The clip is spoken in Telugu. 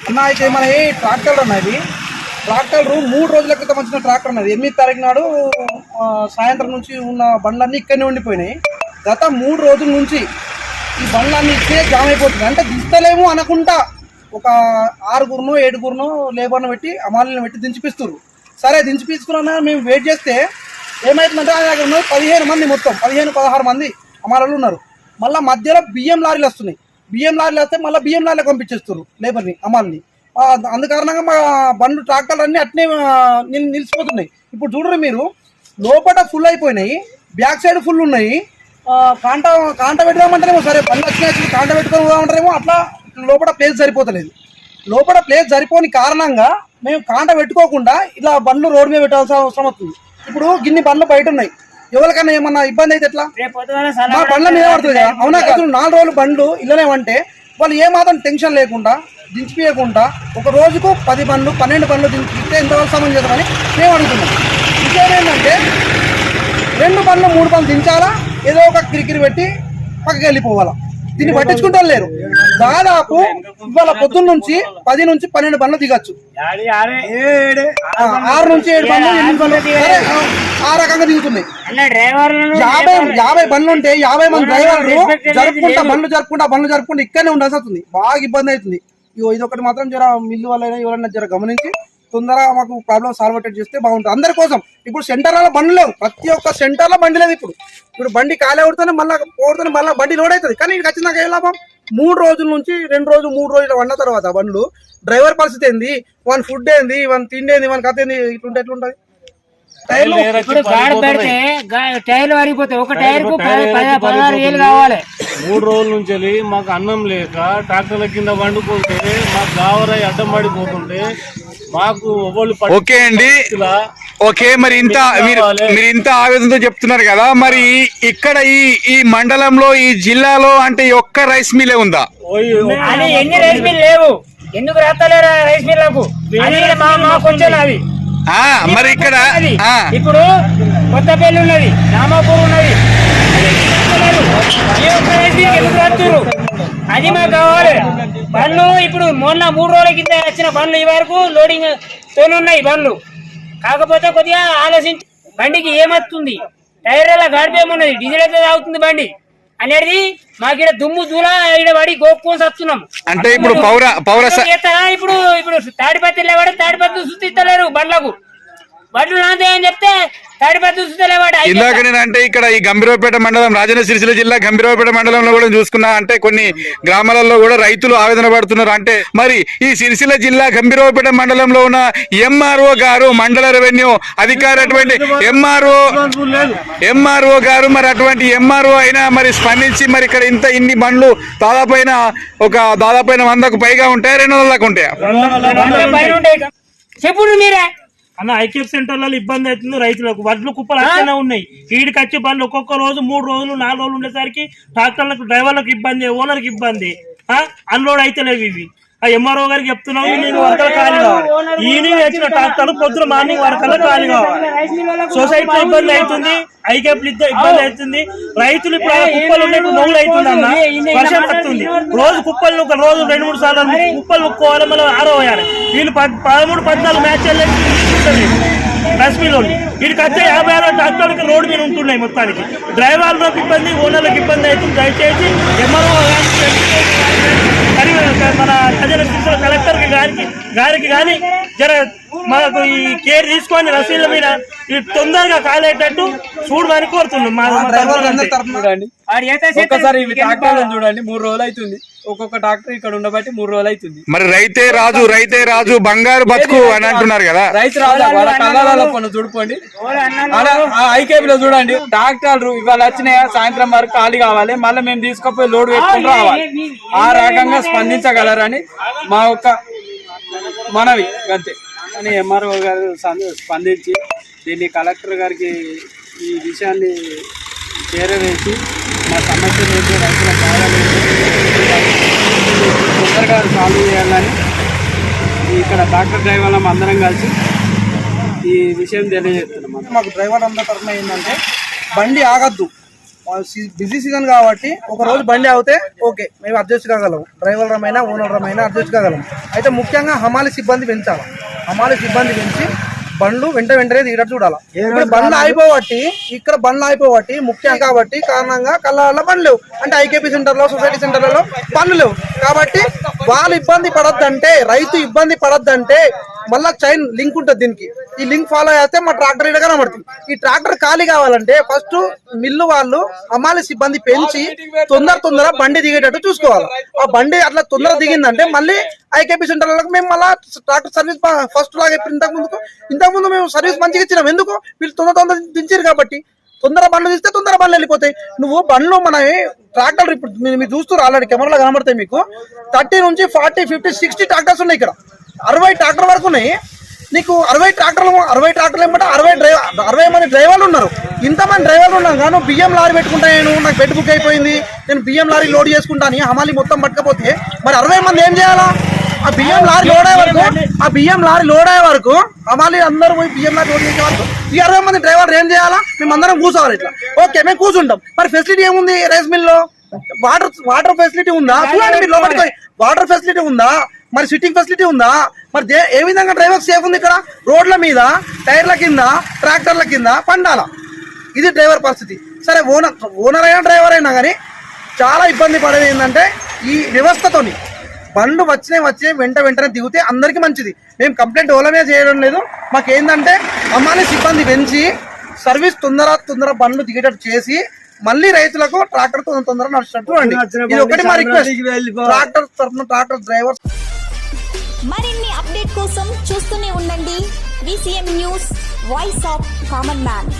అన్న అయితే మన ఏ ట్రాక్టర్ అన్నది ట్రాక్టర్ మూడు రోజుల క్రితం వచ్చిన ట్రాక్టర్ అన్నది ఎనిమిది తారీఖు నాడు సాయంత్రం నుంచి ఉన్న బండ్లన్నీ ఇక్కడనే ఉండిపోయినాయి. గత మూడు రోజుల నుంచి ఈ బండ్లన్నీ ఇచ్చే జామ్ అయిపోతుంది అంటే దిస్తలేము అనకుండా ఒక ఆరుగురునో ఏడుగురునో లేబర్ను పెట్టి అమాలను పెట్టి దించిపిస్తున్నారు సరే దించిపించుకున్నా మేము వెయిట్ చేస్తే ఏమవుతుందంటే ఆ దగ్గర పదిహేను మంది మొత్తం. పదిహేను పదహారు మంది అమాలలు ఉన్నారు. మళ్ళీ మధ్యలో బియ్యం లారీలు వస్తున్నాయి. బియ్యం లారీలు వస్తే మళ్ళీ బియ్యం లారీలో పంపించేస్తారు లేబర్ని అమ్మాలని అందుకారణంగా మా బండ్లు ట్రాక్టర్లు అన్నీ అట్నే నిలిచిపోతున్నాయి. ఇప్పుడు చూడరు మీరు లోపల ఫుల్ అయిపోయినాయి బ్యాక్ సైడ్ ఫుల్ ఉన్నాయి. కాంట కాంట పెట్టుకోమంటారేమో సరే బండ్లు వచ్చినాయి కాంట పెట్టుకొని అట్లా లోపల ప్లేస్ సరిపోతలేదు. లోపల ప్లేస్ సరిపోని కారణంగా మేము కాంట పెట్టుకోకుండా ఇలా బండ్లు రోడ్డు మీద పెట్టాల్సిన అవసరం అవుతుంది ఇప్పుడు గిన్ని బండ్లు బయట ఉన్నాయి. ఎవరికైనా ఏమన్నా ఇబ్బంది అయితే ఎట్లా? మా బండ్ల మీద పడుతుంది కదా. అవునా కాదు నాలుగు రోజులు బండ్లు ఇళ్ళనే వాళ్ళు ఏ మాత్రం టెన్షన్ లేకుండా దించిపోయకుండా ఒక రోజుకు పది బండ్లు పన్నెండు బండ్లు దించితే ఎంతవరకు సమయం చేద్దామని మేము అడుగుతున్నాం. ఏంటంటే రెండు బండ్లు మూడు బండ్లు దించాలా? ఏదో ఒక కిరికిరి పెట్టి పక్కకి వెళ్ళిపోవాలా? దీన్ని పట్టించుకుంటూ లేరు. దాదాపు ఇవాళ పొద్దున్న నుంచి పది నుంచి పన్నెండు బండ్లు దిగచ్చు. ఆరు నుంచి ఏడు బండ్లు ఎనిమిది బండ్లు. సరే, ఆ, రకంగా దిగుతున్నాయి యాభై యాభై బండ్లు ఉంటే యాభై మంది డ్రైవర్లు జరుపుకుంటా బండ్లు జరుపుకుంటా బండ్లు జరుపుకుంటా ఇక్కడనే ఉండాల్సి వస్తుంది. బాగా ఇబ్బంది అవుతుంది. ఇగో ఇది ఒకటి మాత్రం జర మిల్లు వల్ల ఎవరైనా జర గమనించి తొందరగా మాకు ప్రాబ్లమ్ సాల్వ్ చేస్తే బాగుంటుంది. అందరి కోసం ఇప్పుడు సెంటర్లలో బండ్లు లేవు. ప్రతి ఒక్క సెంటర్లో బండి లేదు ఇప్పుడు. ఇప్పుడు బండి ఖాళీ అవుతుంది మళ్ళీ పోతుంది మళ్ళీ బండి లోడ్ అవుతుంది. కానీ ఇది ఖచ్చితంగా ఏ లాభం? మూడు రోజుల నుంచి రెండు రోజులు మూడు రోజులు వండిన తర్వాత బండ్లు డ్రైవర్ పరిస్థితి ఏంది? వన్ ఫుడ్ ఏంది? వన్ తిండి ఏంది? వన్ కథ ఏంది? ఇట్లుంటే ఎట్లుంటుంది? ఇప్పుడు గాడి పెడితే గా- టైర్లు వరిగిపోతాయి ఒక టైర్కు పది- పది- పదహారు వేలు కావాలి. మూడు రోజుల నుంచి వెళ్ళి మాకు అన్నం లేక ట్రాక్టర్ల కింద వండుకుంటే మాకు గావరాయి అడ్డం పడిపోతుంటే మాకు ఓకే అండి. ఓకే మరి ఇంత మీరు మీరు ఇంత ఆవేదనతో చెప్తున్నారు కదా మరి ఇక్కడ ఈ ఈ మండలంలో ఈ జిల్లాలో అంటే ఒక్క రైస్ మిల్లే ఉందా? ఎన్ని రైస్ మిల్ లేవు? ఎందుకు రాస్తలేరు రైస్ మిల్లకు? అది మాకు వచ్చేది మరి ఇక్కడ ఇప్పుడు కొత్తపల్లి ఉన్నది రామాపూర్ ఉన్నది. అది మాకు కావాలి. బండ్లు ఇప్పుడు మొన్న మూడు రోజుల కింద వచ్చిన బండ్లు ఈ వరకు లోడింగ్ తోనే ఉన్నాయి బండ్లు. కాకపోతే కొద్దిగా ఆలోచించి బండికి ఏమొస్తుంది? టైర్ ఎలా గాడిపోయేమున్నది డీజిల్ అయితే తాగుతుంది బండి. అనేది మాకు ఇక్కడ దుమ్ము దూల ఇక్కడ పడి గోక్కుని వస్తున్నాం అంటే ఇప్పుడు పౌర పౌర ఇప్పుడు ఇప్పుడు తాడిపత్రి లేవాడు తాడిపత్రి సుతిస్తలేరు బండ్లకు. బండ్లు నాదే అని చెప్తే ఇందాక నేను అంటే ఇక్కడ ఈ గంభీరపేట మండలం రాజన్న సిరిసిల్ల జిల్లా గంభీరపేట మండలంలో కూడా చూసుకున్నా అంటే కొన్ని గ్రామాలలో కూడా రైతులు ఆవేదన పడుతున్నారు. అంటే మరి ఈ సిరిసిల్ల జిల్లా గంభీరపేట మండలంలో ఉన్న ఎంఆర్ఓ గారు మండల రెవెన్యూ అధికారి అటువంటి ఎంఆర్ఓ ఎంఆర్ఓ గారు మరి అటువంటి ఎంఆర్ఓ అయినా మరి స్పందించి మరి ఇక్కడ ఇంత ఇన్ని బండ్లు దాదాపైన ఒక దాదాపైన వందకు పైగా ఉంటాయి రెండు వందలకు ఉంటాయి? చెప్పుడు మీరే. అన్న ఐక్యప్ సెంటర్లలో ఇబ్బంది అవుతుంది రైతులకు. వడ్లు కుప్పలు అట్లనే ఉన్నాయి. ఈడికి వచ్చే బండ్లు ఒక్కొక్క రోజు మూడు రోజులు నాలుగు రోజులు ఉండేసరికి ట్రాక్టర్లకు డ్రైవర్లకు ఇబ్బంది ఓనర్కి ఇబ్బంది. ఆ? అన్లోడ్ అయితే లేవు ఇవి. ఆ ఎంఆర్ఓ గారికి చెప్తున్నావు నేను వరకలు ఖాళీ కావాలి. ఈవినింగ్ వచ్చిన ట్రాక్టర్లు పొద్దున మార్నింగ్ వరకల్లా ఖాళీ కావాలి. సొసైటీలో ఇబ్బంది అవుతుంది ఐకేపులు ఇబ్బంది అవుతుంది రైతులు ఇప్పుడు కుప్పలు ఉన్నట్టు నవ్వులు అవుతుంది అన్న వర్షం పడుతుంది. రోజు కుప్పలు ఒక రోజు రెండు మూడు సార్లు కుప్పలు ముక్కోవాలి మళ్ళీ ఆరో వేయాలి. వీళ్ళు పద్- పదమూడు పద్నాలుగు మ్యాచ్ రశ్మిలో వీడికి వచ్చే యాభై ఆరు ట్రాక్టర్లకి రోడ్డు మీద ఉంటున్నాయి మొత్తానికి. డ్రైవర్లకు ఇబ్బంది ఓనర్లకు ఇబ్బంది అవుతుంది. దయచేసి ఎంఆర్ఓ మన గారికి గారికి కానీ జర మనకు ఈ కేర్ తీసుకొని రసీదుల మీద. తొందరగా కాలేటట్టు చూడమని కోరుతున్నాం చూడండి. ఒక్కసారి మూడు రోజులు అవుతుంది. ఒక్కొక్క ట్రాక్టర్ ఇక్కడ ఉండబట్టి మూడు రోజులు అవుతుంది. మరి రైతే రాజు రైతే రాజు బంగారు బతుకు అని అంటున్నారు కదా. రైతు రాజా పన్ను చూడుకోండి. ఐకేపీ లో చూడండి ట్రాక్టర్లు ఇవాళ వచ్చినాయా సాయంత్రం వరకు ఖాళీ కావాలి మళ్ళీ మేము తీసుకుపోయి లోడ్ పెట్టుకుని రావాలి. ఆ రకంగా స్పందించగలరని మా యొక్క మనవి అంతే అని ఎంఆర్ఓ గారు స్పందించి దీన్ని కలెక్టర్ గారికి ఈ విషయాన్ని చేరవేసి మా సమస్యలు ఏంటి రైతుల బాధలు తొందరగా సాల్వ్ చేయాలని ఇక్కడ డాక్టర్ డ్రైవర్ అందరం కలిసి ఈ విషయం తెలియజేస్తున్నాం. మాకు డ్రైవర్ అందరి తరఫున ఏంటంటే బండి ఆగద్దు. బిజీ సీజన్ కాబట్టి ఒక రోజు బండి అవుతే ఓకే మేము అడ్జస్ట్ కాగలం. డ్రైవర్ రమైనా ఓనర్ రమైనా అడ్జస్ట్ కాగలం. అయితే ముఖ్యంగా హమాలి సిబ్బంది పెంచాలి. హమాలి సిబ్బంది పెంచి బండ్లు వెంట వెంటనే దిగేటట్టు చూడాలి. ఇప్పుడు బండ్లు అయిపోబట్టి ఇక్కడ బండ్లు అయిపోబట్టి ముఖ్యం కాబట్టి కారణంగా కళ్ళ బండ్లు లేవు. అంటే ఐకేపీ సెంటర్లో సొసైటీ సెంటర్లలో బండ్లు లేవు. కాబట్టి వాళ్ళు ఇబ్బంది పడద్దంటే రైతు ఇబ్బంది పడద్దంటే మళ్ళా చైన్ లింక్ ఉంటుంది దీనికి. ఈ లింక్ ఫాలో అయితే మా ట్రాక్టర్ ఇక్కడ కనబడుతుంది. ఈ ట్రాక్టర్ ఖాళీ కావాలంటే ఫస్ట్ మిల్లు వాళ్ళు అమ్మాలి సిబ్బంది పెంచి తొందర తొందర బండి దిగేటట్టు చూసుకోవాలి. ఆ బండి అట్లా తొందర దిగిందంటే మళ్ళీ ఐకేపీ సెంటర్లకు మేము మళ్ళీ ట్రాక్టర్ సర్వీస్ ఫస్ట్ లాగా ఇప్పుడు ఇంతకు ముందుకు ఇంతకు ముందు మేము సర్వీస్ మంచిగా ఇచ్చినాం. ఎందుకు? వీళ్ళు తొందర తొందర దించారు కాబట్టి. తొందర బండ్లు తీస్తే తొందర బండ్లు వెళ్ళిపోతాయి. నువ్వు బండ్లు మన ట్రాక్టర్ ఇప్పుడు మీరు చూస్తారు ఆల్రెడీ కెమెరాలో కనబడతాయి మీకు. థర్టీ నుంచి ఫార్టీ ఫిఫ్టీ సిక్స్టీ ట్రాక్టర్స్ ఉన్నాయి ఇక్కడ. అరవై ట్రాక్టర్ వరకు ఉన్నాయి. నీకు అరవై ట్రాక్టర్లు అరవై ట్రాక్టర్లు ఏమంటే అరవై డ్రైవర్ అరవై మంది డ్రైవర్లు ఉన్నారు. ఇంతమంది డ్రైవర్లు ఉన్నారు కానీ బియ్యం లారీ పెట్టుకుంటా నేను నాకు బెడ్ బుక్ అయిపోయింది. నేను బియ్యం లారీ లోడ్ చేసుకుంటాను హమాలి మొత్తం పట్టకపోతే మరి అరవై మంది ఏం చేయాలా? ఆ బియ్యం లారీ లోడ్ అయ్యే వరకు ఆ బియ్యం లారీ లోడ్ అయ్యే వరకు హమాలి అందరూ పోయి బియ్యం లారీ లోడ్ చేసే వరకు ఈ అరవై మంది డ్రైవర్లు ఏం చేయాలా? మేము అందరం కూర్చోవాలి ఇట్లా. ఓకే మేము కూర్చుంటాం. మరి ఫెసిలిటీ ఏముంది రైస్ మిల్లో వాటర్ వాటర్ ఫెసిలిటీ ఉందా? చూడండి మీరు లోపలికి. వాటర్ ఫెసిలిటీ ఉందా? మరి సిట్టింగ్ ఫెసిలిటీ ఉందా? మరి ఏ విధంగా డ్రైవర్ సేఫ్ ఉంది ఇక్కడ? రోడ్ల మీద టైర్ల కింద ట్రాక్టర్ల కింద పండాల? ఇది డ్రైవర్ పరిస్థితి. సరే ఓనర్ ఓనర్ అయినా డ్రైవర్ అయినా కానీ చాలా ఇబ్బంది పడేది ఏంటంటే ఈ వ్యవస్థతోని. బండ్లు వచ్చినాయి వచ్చే వెంట వెంటనే దిగితే అందరికీ మంచిది. మేము కంప్లైంట్ ఓలమే చేయడం లేదు. మాకేందంటే అమ్మాని సిబ్బంది పెంచి సర్వీస్ తొందర తొందర బండ్లు దిగేటట్టు చేసి మళ్ళీ రైతులకు ట్రాక్టర్ తొందర తొందర నడిచినట్టు చూడండి ఇది ఒకటి మా రిక్వెస్ట్. ట్రాక్టర్ తరఫున ట్రాక్టర్ డ్రైవర్. మరిన్ని అప్డేట్ కోసం చూస్తూనే ఉండండి. VCM news voice of common man.